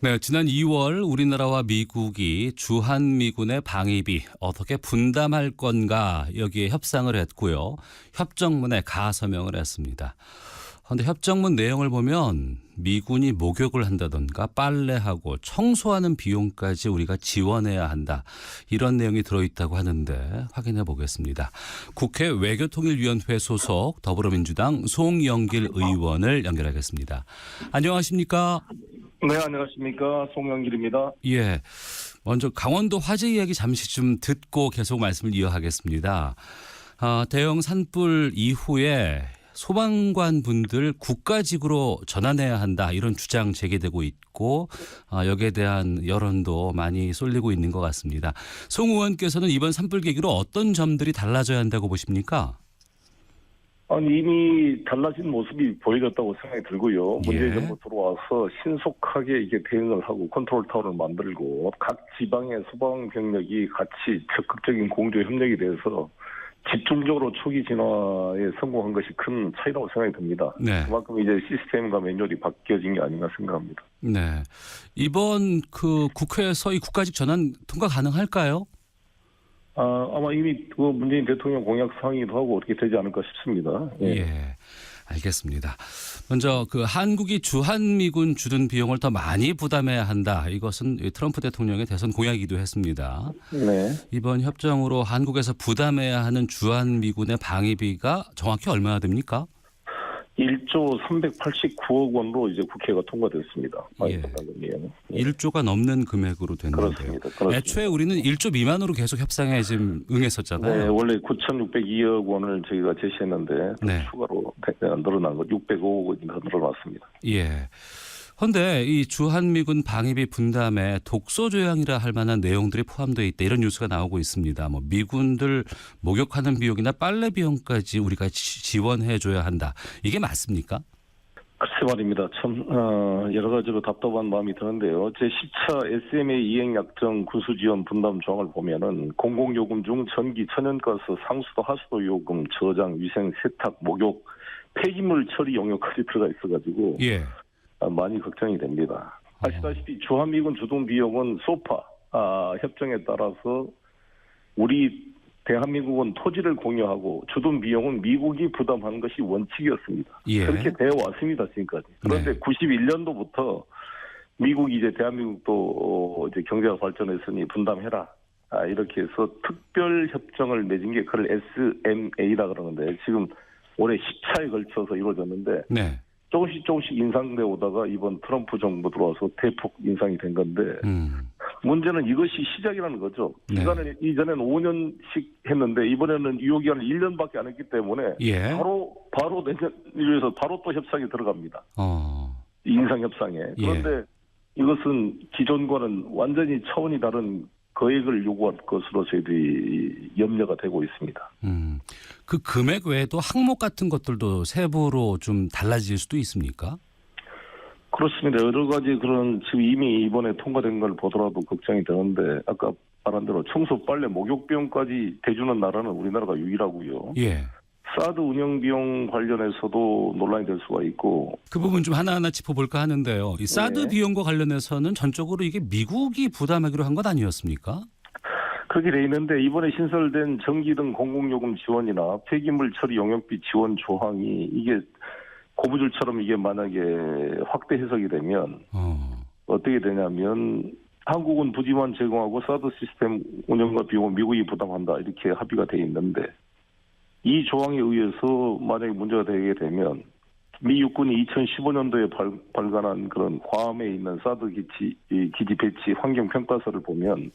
네, 지난 2월 우리나라와 미국이 주한미군의 방위비 어떻게 분담할 건가 여기에 협상을 했고요. 협정문에 가서명을 했습니다. 그런데 협정문 내용을 보면 미군이 목욕을 한다던가 빨래하고 청소하는 비용까지 우리가 지원해야 한다. 이런 내용이 들어있다고 하는데 확인해 보겠습니다. 국회 외교통일위원회 소속 더불어민주당 송영길 의원을 연결하겠습니다. 안녕하십니까? 네, 안녕하십니까. 송영길입니다. 예. 먼저 강원도 화재 이야기 잠시 좀 듣고 계속 말씀을 이어가겠습니다. 아, 대형 산불 이후에 소방관 분들 국가직으로 전환해야 한다 이런 주장 제기되고 있고 아, 여기에 대한 여론도 많이 쏠리고 있는 것 같습니다. 송 의원께서는 이번 산불 계기로 어떤 점들이 달라져야 한다고 보십니까? 아니, 이미 달라진 모습이 보여졌다고 생각이 들고요. 예. 문재인 정부 들어와서 신속하게 이게 대응을 하고 컨트롤 타워를 만들고 각 지방의 소방 병력이 같이 적극적인 공조 협력이 돼서 집중적으로 초기 진화에 성공한 것이 큰 차이라고 생각이 듭니다. 네. 그만큼 이제 시스템과 매뉴얼이 바뀌어진 게 아닌가 생각합니다. 네. 이번 그 국회에서 이 국가직 전환 통과 가능할까요? 아, 아마 이미 그 문재인 대통령 공약 사항이기도 하고 어떻게 되지 않을까 싶습니다. 예. 알겠습니다. 먼저 그 한국이 주한미군 주둔 비용을 더 많이 부담해야 한다. 이것은 이 트럼프 대통령의 대선 공약이기도 했습니다. 네. 이번 협정으로 한국에서 부담해야 하는 주한미군의 방위비가 정확히 얼마나 됩니까? 1조 389억 원으로 이제 국회가 통과됐습니다. 예. 통과금이에요. 1조가 넘는 금액으로 됐는데요. 그렇습니다. 그렇습니다. 애초에 우리는 1조 미만으로 계속 협상에 지금 네, 응했었잖아요. 원래 9,602억 원을 저희가 제시했는데 네. 추가로 늘어난 거 605억 원이 더 늘어났습니다. 예. 그런데 이 주한미군 방위비 분담에 독소 조항이라 할 만한 내용들이 포함되어 있다 이런 뉴스가 나오고 있습니다. 뭐 미군들 목욕하는 비용이나 빨래 비용까지 우리가 지- 지원해 줘야 한다. 이게 맞습니까? 글쎄 말입니다. 참 어, 여러 가지로 답답한 마음이 드는데요. 제 10차 SMA 이행 약정 군수 지원 분담 조항을 보면은 공공요금 중 전기, 천연가스, 상수도, 하수도 요금, 저장, 위생, 세탁, 목욕, 폐기물 처리 용역까지 들어가 있어가지고 예. 아, 많이 걱정이 됩니다. 아시다시피 주한미군 주둔 비용은 소파 아, 협정에 따라서 우리 대한민국은 토지를 공유하고 주둔 비용은 미국이 부담하는 것이 원칙이었습니다. 예. 그렇게 되어 왔습니다 지금까지. 그런데 네. 91년도부터 미국이 이제 대한민국도 어, 이제 경제가 발전했으니 분담해라. 아, 이렇게 해서 특별 협정을 맺은 게 그걸 SMA라 그러는데 지금 올해 10차에 걸쳐서 이루어졌는데 네. 조금씩 조금씩 인상돼 오다가 이번 트럼프 정부 들어와서 대폭 인상이 된 건데 음. 문제는 이것이 시작이라는 거죠. 네. 기간을 이전에는 5년씩 했는데 이번에는 유효 기간을 1년밖에 안 했기 때문에 예. 바로 바로 내년 1月에서 바로 또 협상이 들어갑니다. 어. 이 인상 협상에. 예. 그런데 이것은 기존과는 완전히 차원이 다른 거액을 요구할 것으로 저희들이 염려가 되고 있습니다. 음. 그 금액 외에도 항목 같은 것들도 세부로 좀 달라질 수도 있습니까? 그렇습니다. 여러 가지 그런 지금 이미 이번에 통과된 걸 보더라도 걱정이 되는데 아까 말한 대로 청소, 빨래, 목욕 비용까지 대주는 나라는 우리나라가 유일하고요. 예. 사드 운영 비용 관련해서도 논란이 될 수가 있고 그 부분 좀 하나하나 짚어볼까 하는데요. 이 사드 네. 비용과 관련해서는 전적으로 이게 미국이 부담하기로 한 것 아니었습니까? 그렇게 돼 있는데 이번에 신설된 전기 등 공공요금 지원이나 폐기물 처리 용역비 지원 조항이 이게 고무줄처럼 이게 만약에 확대 해석이 되면 어. 어떻게 되냐면 한국은 부지만 제공하고 사드 시스템 운영과 비용은 미국이 부담한다 이렇게 합의가 돼 있는데 이 조항에 의해서 만약에 문제가 되게 되면 미 육군이 2015년도에 발, 발간한 그런 괌에 있는 사드 기지 이 기지 배치 환경 평가서를 보면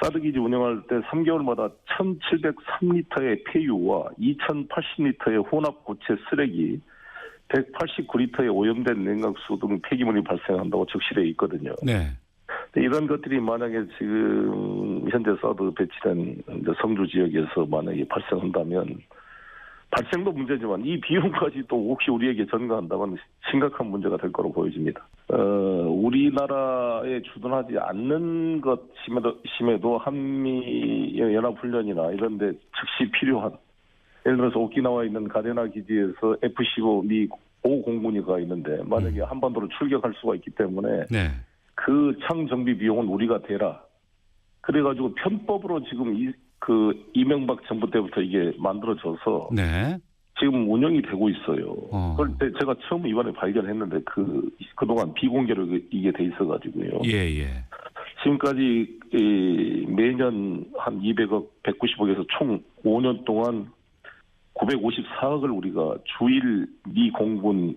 사드 기지 운영할 때 3개월마다 1,703리터의 폐유와 2,080리터의 혼합 고체 쓰레기 189리터의 오염된 냉각수 등 폐기물이 발생한다고 적시되어 있거든요. 네. 이런 것들이 만약에 지금 현재 사드 배치된 성주 지역에서 만약에 발생한다면 발생도 문제지만 이 비용까지 또 혹시 우리에게 전가한다면 심각한 문제가 될 거로 보여집니다. 어, 우리나라에 주둔하지 않는 것 심에도, 심에도 한미 연합훈련이나 이런 데 즉시 필요한 예를 들어서 오키나와에 있는 가데나 기지에서 F-15 미 5공군이 가 있는데 만약에 한반도로 출격할 수가 있기 때문에 네. 그그 창정비 비용은 우리가 대라. 그래가지고 편법으로 지금 이, 그 이명박 정부 때부터 이게 만들어져서 네. 지금 운영이 되고 있어요. 어. 그걸 제- 제가 처음 이번에 발견했는데 그 그동안 비공개로 이게 돼 있어가지고요. 예, 예. 지금까지 이 매년 한 200억, 190억에서 총 5년 동안 954억을 우리가 주일 미 공군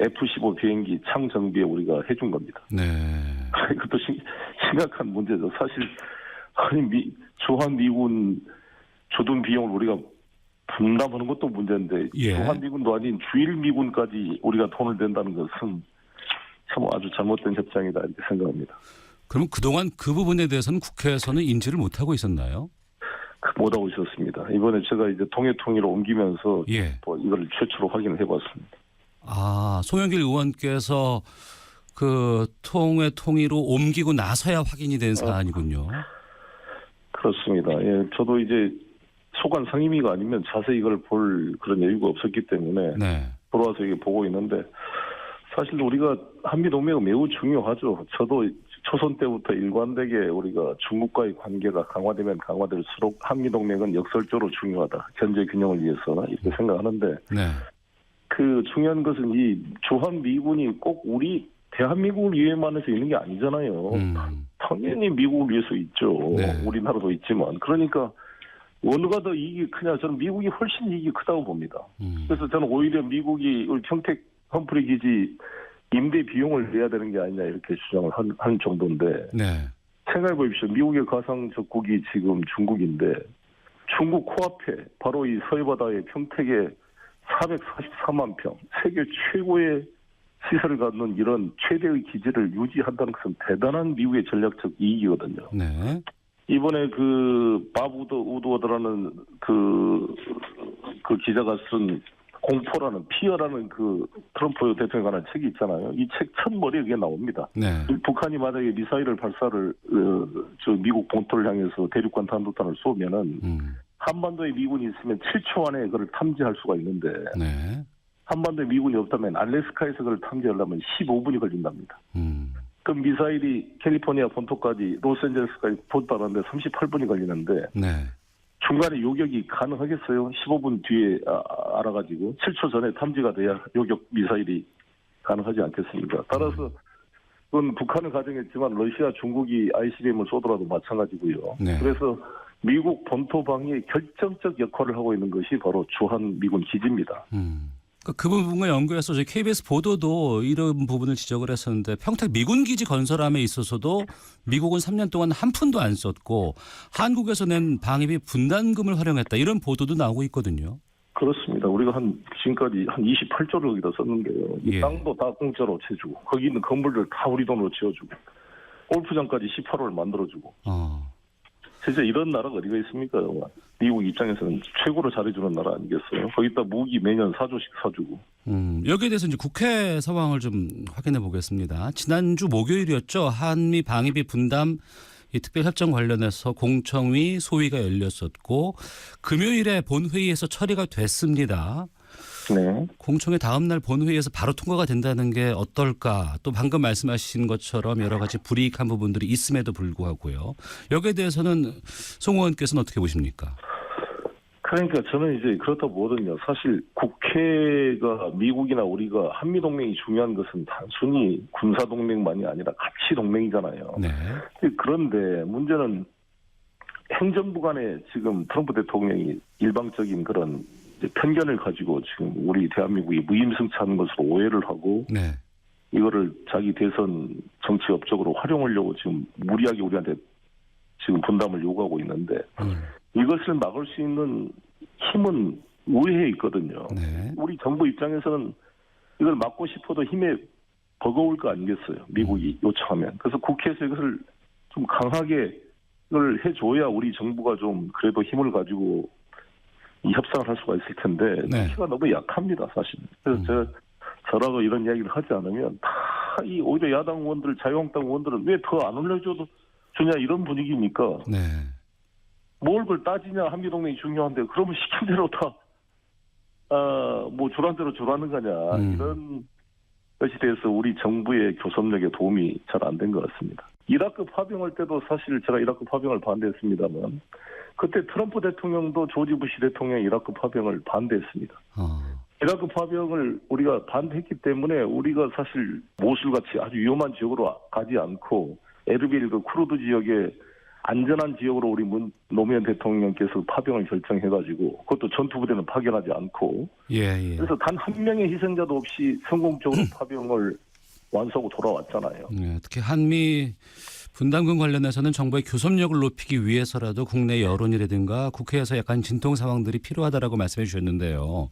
F-15 비행기 창 정비에 우리가 해준 겁니다. 네. 그것도 심, 심각한 문제죠. 사실 아니 미, 주한 미군 주둔 비용을 우리가 분담하는 것도 문제인데 예. 주한 미군도 아닌 주일 미군까지 우리가 돈을 댄다는 것은 참 아주 잘못된 협상이다 이렇게 생각합니다. 그럼 그동안 그 부분에 대해서는 국회에서는 인지를 못하고 있었나요? 그 못하고 있었습니다. 이번에 제가 이제 통일통일로 옮기면서 예. 또 이걸 최초로 확인을 해봤습니다. 아, 송영길 의원께서 그 통회 통일로 옮기고 나서야 확인이 된 사안이군요. 그렇습니다. 예, 저도 이제 소관 상임위가 아니면 자세히 이걸 볼 그런 여유가 없었기 때문에 네. 돌아와서 이게 보고 있는데 사실 우리가 한미 동맹은 매우 중요하죠. 저도 초선 때부터 일관되게 우리가 중국과의 관계가 강화되면 강화될수록 한미 동맹은 역설적으로 중요하다. 견제 균형을 위해서 이렇게 생각하는데 네. 그 중요한 것은 이 주한 미군이 꼭 우리 대한민국을 위해만 해서 있는 게 아니잖아요. 음. 당연히 미국을 위해서 있죠. 네. 우리나라도 있지만 그러니까 어느가 더 이익이 크냐 저는 미국이 훨씬 이익이 크다고 봅니다. 음. 그래서 저는 오히려 미국이 우리 평택 험프리 기지 임대 비용을 내야 되는 게 아니냐 이렇게 주장을 한, 한 정도인데 네. 생각해 보십시오. 미국의 가상 적국이 지금 중국인데 중국 코앞에 바로 이 서해바다의 평택에 444만 평 세계 최고의 시설을 갖는 이런 최대의 기지를 유지한다는 것은 대단한 미국의 전략적 이익이거든요. 네. 이번에 그 바부드 우드워드라는 그, 그 기자가 쓴 공포라는 피어라는 그 트럼프 대통령에 관한 책이 있잖아요. 이 책 첫 머리에 그게 나옵니다. 네. 북한이 만약에 미사일을 발사를 어, 저 미국 본토를 향해서 대륙간 탄도탄을 쏘면은 음. 한반도에 미군이 있으면 7초 안에 그걸 탐지할 수가 있는데 네. 한반도에 미군이 없다면 알래스카에서 그걸 탐지하려면 15분이 걸린답니다. 음. 그럼 미사일이 캘리포니아 본토까지 로스앤젤레스까지 도달하는데 38분이 걸리는데 네. 중간에 요격이 가능하겠어요? 15분 뒤에 아- 알아가지고 7초 전에 탐지가 돼야 요격 미사일이 가능하지 않겠습니까? 따라서 그건 북한은 가정했지만 러시아, 중국이 ICBM을 쏘더라도 마찬가지고요. 네. 그래서 미국 본토 방위에 결정적 역할을 하고 있는 것이 바로 주한 미군 기지입니다. 음. 그그 부분과 연구해서 저희 KBS 보도도 이런 부분을 지적을 했었는데 평택 미군 기지 건설함에 있어서도 미국은 3년 동안 한 푼도 안 썼고 한국에서 낸 방위비 분담금을 활용했다 이런 보도도 나오고 있거든요. 그렇습니다. 우리가 한 지금까지 한 28조를 거기다 썼는데요. 이 예. 땅도 다 공짜로 채주고 거기 있는 건물들 다 우리 돈으로 지어주고 골프장까지 18호를 만들어주고 어. 진짜 이런 나라가 어디가 있습니까? 미국 입장에서는 최고로 잘해주는 나라 아니겠어요? 거기다 무기 매년 4조씩 사주고 음, 여기에 대해서 이제 국회 상황을 좀 확인해 보겠습니다. 지난주 목요일이었죠. 한미 방위비 분담 이 특별 협정 관련해서 공청위 소위가 열렸었고 금요일에 본회의에서 처리가 됐습니다. 네. 공청회 다음 날 본회의에서 바로 통과가 된다는 게 어떨까? 또 방금 말씀하신 것처럼 여러 가지 불이익한 부분들이 있음에도 불구하고요. 여기에 대해서는 송 의원께서는 어떻게 보십니까? 그러니까 저는 이제 그렇다 보거든요. 사실 국회가 미국이나 우리가 한미 동맹이 중요한 것은 단순히 군사 동맹만이 아니라 가치 동맹이잖아요. 네. 그런데 문제는 행정부 간에 지금 트럼프 대통령이 일방적인 그런 편견을 가지고 지금 우리 대한민국이 무임승차하는 것으로 오해를 하고 네. 이거를 자기 대선 정치 업적으로 활용하려고 지금 무리하게 우리한테 지금 분담을 요구하고 있는데 음, 이것을 막을 수 있는 힘은 의회에 있거든요. 네. 우리 정부 입장에서는 이걸 막고 싶어도 힘에 버거울 거 아니겠어요. 미국이 요청하면. 그래서 국회에서 이것을 좀 강하게 이걸 해줘야 우리 정부가 좀 그래도 힘을 가지고 이 협상을 할 수가 있을 텐데 네. 국회가 너무 약합니다, 사실. 그래서 음. 제가 저라고 이런 이야기를 하지 않으면 다 이 오히려 야당 의원들, 자유한국당 의원들은 왜 더 안 올려줘도 주냐 이런 분위기니까 네. 뭘 그걸 따지냐 한미동맹이 중요한데 그러면 시킨 대로 다 아, 뭐 주란 대로 주라는 거냐 음. 이런 것이 돼서 우리 정부의 교섭력에 도움이 잘 안 된 것 같습니다. 이라크 파병할 때도 사실 제가 이라크 파병을 반대했습니다만 그때 트럼프 대통령도 조지 부시 대통령의 이라크 파병을 반대했습니다. 어. 이라크 파병을 우리가 반대했기 때문에 우리가 사실 모술같이 아주 위험한 지역으로 가지 않고 에르빌 그 쿠르드 지역에 안전한 지역으로 우리 문 노무현 대통령께서 파병을 결정해가지고 그것도 전투부대는 파견하지 않고 예, 예. 그래서 단 한 명의 희생자도 없이 성공적으로 파병을 완수하고 돌아왔잖아요. 예, 특히 한미 분담금 관련해서는 정부의 교섭력을 높이기 위해서라도 국내 여론이라든가 국회에서 약간 진통 상황들이 필요하다라고 말씀해 주셨는데요.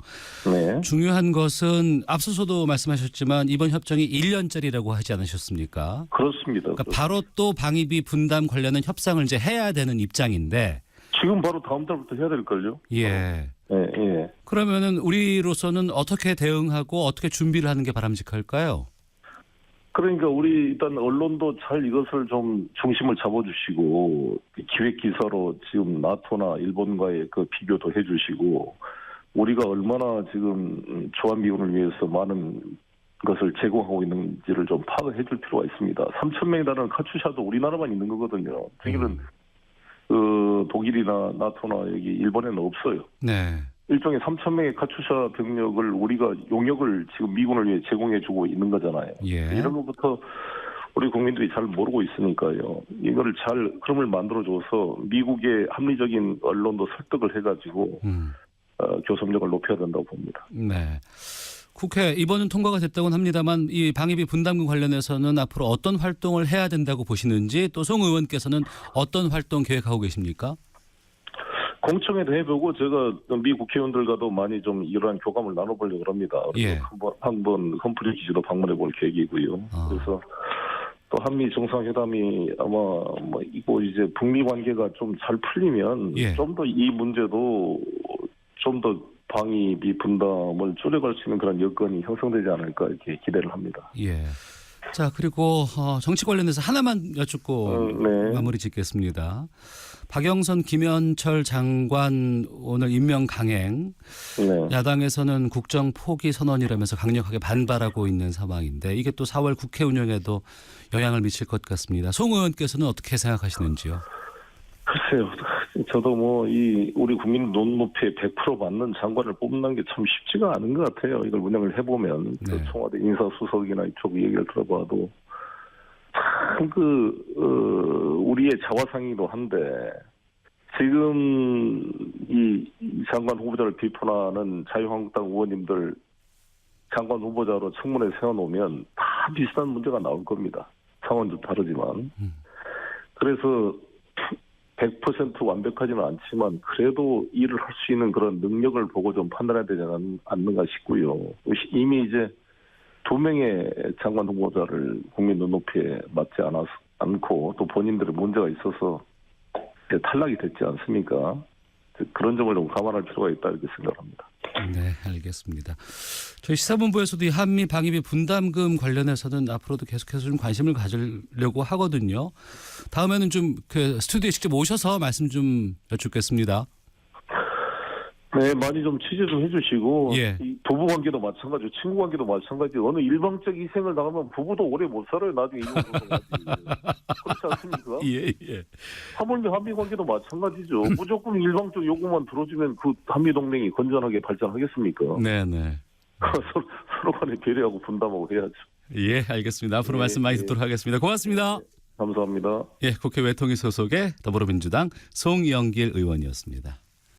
네. 중요한 것은 앞서서도 말씀하셨지만 이번 협정이 1년짜리라고 하지 않으셨습니까? 그렇습니다. 그러니까 바로 또 방위비 분담 관련한 협상을 이제 해야 되는 입장인데 지금 바로 다음 달부터 해야 될걸요? 예. 예, 예. 그러면은 우리로서는 어떻게 대응하고 어떻게 준비를 하는 게 바람직할까요? 그러니까 우리 일단 언론도 잘 이것을 좀 중심을 잡아주시고 기획 기사로 지금 나토나 일본과의 그 비교도 해주시고 우리가 얼마나 지금 조한 미군을 위해서 많은 것을 제공하고 있는지를 좀 파악해 줄 필요가 있습니다. 3천 명에 달하는 카츄샤도 우리나라만 있는 거거든요. 저기는 그 독일이나 나토나 여기 일본에는 없어요. 네. 일종의 3천 명의 카츄샤 병력을 우리가 용역을 지금 미군을 위해 제공해주고 있는 거잖아요. 예. 이런 것부터 우리 국민들이 잘 모르고 있으니까요. 이거를 잘 흐름을 만들어줘서 미국의 합리적인 언론도 설득을 해가지고 음. 어, 교섭력을 높여야 된다고 봅니다. 네. 국회 이번은 통과가 됐다고는 합니다만 이 방위비 분담금 관련해서는 앞으로 어떤 활동을 해야 된다고 보시는지 또 송 의원께서는 어떤 활동 계획하고 계십니까? 공청회도 해보고 제가 미 국회의원들과도 많이 좀 이러한 교감을 나눠보려고 합니다. 예. 한번 한번 험프리 기지도 방문해볼 계획이고요. 아. 그래서 또 한미 정상회담이 아마 뭐 이거 이제 북미 관계가 좀 잘 풀리면 예. 좀더 이 문제도 좀 더 방위 비 분담을 줄여갈 수 있는 그런 여건이 형성되지 않을까 이렇게 기대를 합니다. 예. 자 그리고 어, 정치 관련해서 하나만 여쭙고 음, 네. 마무리 짓겠습니다. 박영선, 김현철 장관 오늘 임명 강행 네. 야당에서는 국정 포기 선언이라면서 강력하게 반발하고 있는 상황인데 이게 또 4월 국회 운영에도 영향을 미칠 것 같습니다. 송 의원께서는 어떻게 생각하시는지요? 글쎄요. 저도 뭐 이 우리 국민 논높이에 100% 맞는 장관을 뽑는 게 참 쉽지가 않은 것 같아요. 이걸 운영을 해보면 그 네. 청와대 인사수석이나 이쪽 얘기를 들어봐도 참그 어, 우리의 자화상이기도 한데 지금 이, 이 장관 후보자를 비판하는 자유한국당 의원님들 장관 후보자로 청문회 세워놓으면 다 비슷한 문제가 나올 겁니다. 상황은 좀 다르지만. 음. 그래서 100% 완벽하지는 않지만 그래도 일을 할 수 있는 그런 능력을 보고 좀 판단해야 되지 않- 않는가 싶고요. 이미 이제 두 명의 장관 후보자를 국민 눈높이에 맞지 않아서 않고 또 본인들의 문제가 있어서 탈락이 됐지 않습니까? 그런 점을 좀 감안할 필요가 있다 이렇게 생각합니다. 네, 알겠습니다. 저희 시사본부에서도 이 한미 방위비 분담금 관련해서는 앞으로도 계속해서 좀 관심을 가지려고 하거든요. 다음에는 좀 그 스튜디오에 직접 오셔서 말씀 좀 여쭙겠습니다. 네, 많이 좀 취재 좀 해주시고 예. 이 부부 관계도 마찬가지고 친구 관계도 마찬가지. 어느 일방적 희생을 당하면 부부도 오래 못 살아요. 나중에 이혼. 그렇지 않습니까? 예, 예. 하물며 한미 관계도 마찬가지죠. 무조건 일방적 요구만 들어주면 그 한미 동맹이 건전하게 발전하겠습니까? 네, 네. 서로, 서로 간에 배려하고 분담하고 해야죠. 예, 알겠습니다. 앞으로 예, 말씀 많이 예. 듣도록 하겠습니다. 고맙습니다. 감사합니다. 예, 국회 외통위 소속의 더불어민주당 송영길 의원이었습니다.